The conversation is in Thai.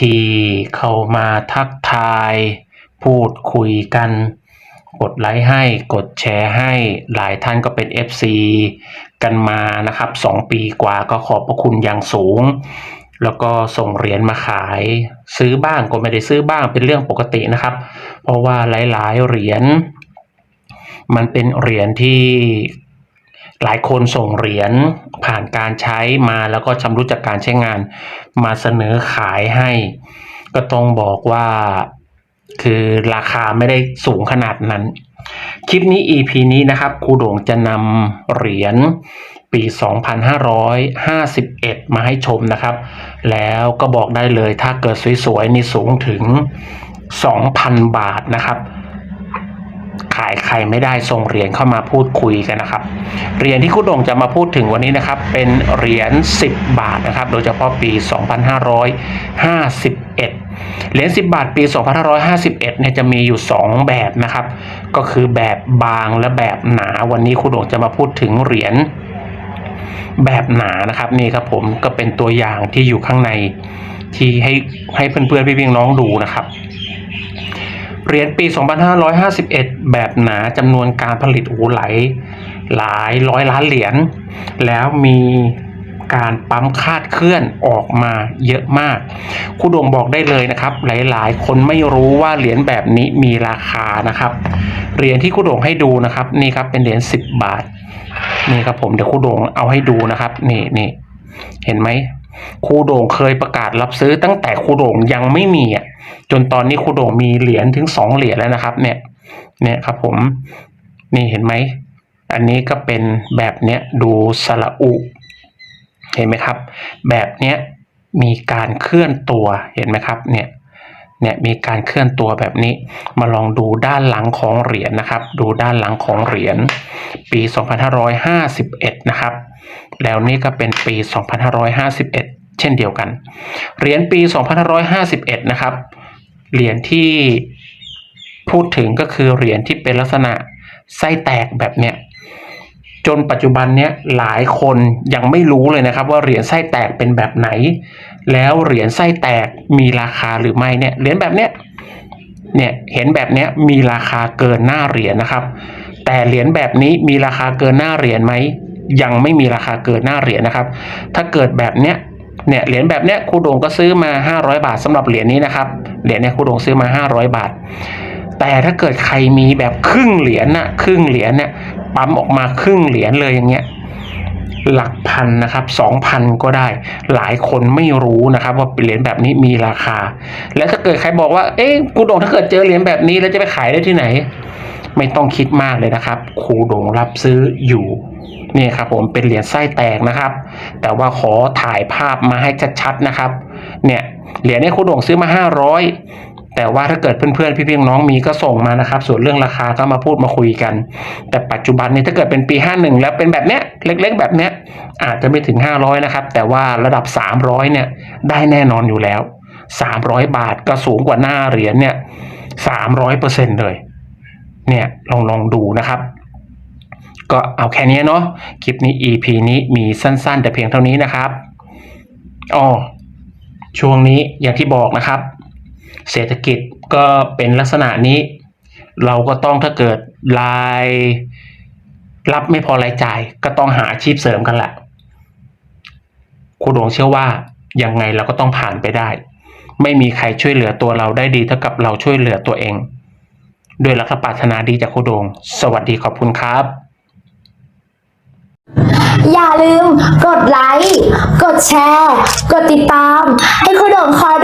ที่เข้ามาทักทาย พูดคุยกัน กดไลค์ให้กดแชร์ให้หลายท่านก็เป็น FC กันมานะครับ 2 ปีกว่าก็ขอบพระคุณอย่างสูง แล้วก็ส่งเหรียญมาขาย ซื้อบ้างก็ไม่ได้ซื้อบ้างเป็นเรื่องปกตินะครับ เพราะว่าหลายๆเหรียญมันเป็นเหรียญที่ หลายคนส่งเหรียญผ่านการใช้มาแล้วก็ชำรุดจากการใช้งานมาเสนอขายให้ ก็ต้องบอกว่าคือราคาไม่ได้สูงขนาดนั้น คลิปนี้ EP นี้นะครับครูโด่งจะนำเหรียญปี 2551 มาให้ชมนะครับ แล้วก็บอกได้เลยถ้าเกิดสวยๆนี่สูงถึง 2,000 บาทนะครับ ขายใครไม่ได้ส่งเหรียญเข้ามาพูดคุยกันนะครับ เหรียญที่คุณดงจะมาพูดถึงวันนี้นะครับ เป็นเหรียญ10 บาทนะครับ โดยเฉพาะปี 2551 เหรียญ10 บาทปี 2551เนี่ยจะมีอยู่ 2 แบบนะครับ ก็คือแบบบางและแบบหนาวันนี้คุณดงจะมาพูดถึงเหรียญแบบหนานะครับนี่ครับผมก็เป็นตัวอย่างที่อยู่ข้างในที่ให้ให้เพื่อนๆพี่ๆน้องดูนะครับ เหรียญปี 2551 แบบหนาจำนวนการผลิตโอ้โหล หลายร้อยล้านเหรียญ แล้วมีการปั๊มคาดเคลื่อนออกมาเยอะมากครูโดงบอกได้เลยนะครับ หลายๆ คนไม่รู้ว่าเหรียญแบบนี้มีราคานะครับ เหรียญที่ครูโดงให้ดูนะครับ นี่ครับเป็นเหรียญ10 บาท นี่ครับผมเดี๋ยวครูโดงเอาให้ดูนะครับ นี่นี่เห็นไหม ครูโด่งเคยประกาศรับซื้อตั้งแต่ครูโด่งยังไม่มีอะจนตอนนี้ครูโด่งมีเหรียญถึงสองเหรียญแล้วนะครับ เนี่ยเนี่ยครับผมนี่เห็นไหมอันนี้ก็เป็นแบบเนี้ยดูสระอุ เห็นไหมครับ แบบเนี้ยมีการเคลื่อนตัวเห็นไหมครับเนี่ย เนี่ยมีการเคลื่อนตัวแบบนี้ มาลองดูด้านหลังของเหรียญนะครับ ดูด้านหลังของเหรียญปี 2551 นะครับ แล้วนี่ก็เป็นปี 2551 เช่นเดียวกัน เหรียญปี 2551 นะครับ เหรียญที่พูดถึงก็คือเหรียญที่เป็นลักษณะไส้แตกแบบเนี้ย จนปัจจุบันเนี้ยหลายคนยังไม่รู้เลยนะครับ ว่าเหรียญไส้แตกเป็นแบบไหน แล้วเหรียญไส้แตกมีราคาหรือไม่เนี่ยเหรียญแบบเนี้ยเนี่ยเห็นแบบเนี้ยมีราคาเกินหน้าเหรียญนะครับ แต่เหรียญแบบนี้มีราคาเกินหน้าเหรียญไหมยังไม่มีราคาเกินหน้าเหรียญนะครับ ถ้าเกิดแบบเนี้ยเนี่ยเหรียญแบบเนี้ยครูโดงก็ซื้อมา 500 บาทสำหรับเหรียญนี้นะครับเหรียญเนี้ยครูโดงซื้อมา 500 บาท แต่ถ้าเกิดใครมีแบบครึ่งเหรียญน่ะครึ่งเหรียญเนี่ย ปั๊มออกมาครึ่งเหรียญเลยอย่างเงี้ยหลักพันนะครับสองพันก็ได้ หลายคนไม่รู้นะครับ ว่าเหรียญแบบนี้มีราคา แล้วถ้าเกิดใครบอกว่า เอ๊ะกูโด่งถ้าเกิดเจอเหรียญแบบนี้แล้วจะไปขายได้ที่ไหน ไม่ต้องคิดมากเลยนะครับครูโด่งรับซื้ออยู่นี่ครับผมเป็นเหรียญไส้แตกนะครับ แต่ว่าขอถ่ายภาพมาให้ชัดๆนะครับ เนี่ยเหรียญนี้ครูโด่งซื้อมา500 แต่ว่าถ้าเกิดเพื่อนๆพี่ๆน้องมีก็ส่งมานะครับ ส่วนเรื่องราคาก็มาพูดมาคุยกัน แต่ปัจจุบันนี้ถ้าเกิดเป็นปี 51 แล้วเป็นแบบเนี้ยเล็ก ๆ แบบเนี้ยอาจจะไม่ถึง 500 นะครับ แต่ว่าระดับ 300 เนี่ยได้แน่นอนอยู่แล้ว 300 บาทก็สูงกว่าหน้าเหรียญเนี่ย300เปอร์เซ็นเลย เนี่ยลองลองดูนะครับก็เอาแค่นี้เนาะคลิปนี้ EP นี้มีสั้นๆ แต่เพียงเท่านี้นะครับอ๋อช่วงนี้อย่างที่บอกนะครับ เศรษฐกิจก็เป็นลักษณะนี้ เราก็ต้องถ้าเกิดรายรับไม่พอรายจ่าย ก็ต้องหาอาชีพเสริมกันแหละครูดวงเชื่อว่ายังไงเราก็ต้องผ่านไปได้ ไม่มีใครช่วยเหลือตัวเราได้ดีเท่ากับเราช่วยเหลือตัวเองด้วยรักปรารถนาดีจากครูดวงสวัสดีขอบคุณครับ อย่าลืมกดไลค์ กดแชร์ กดติดตาม ให้คุณโด่งคอย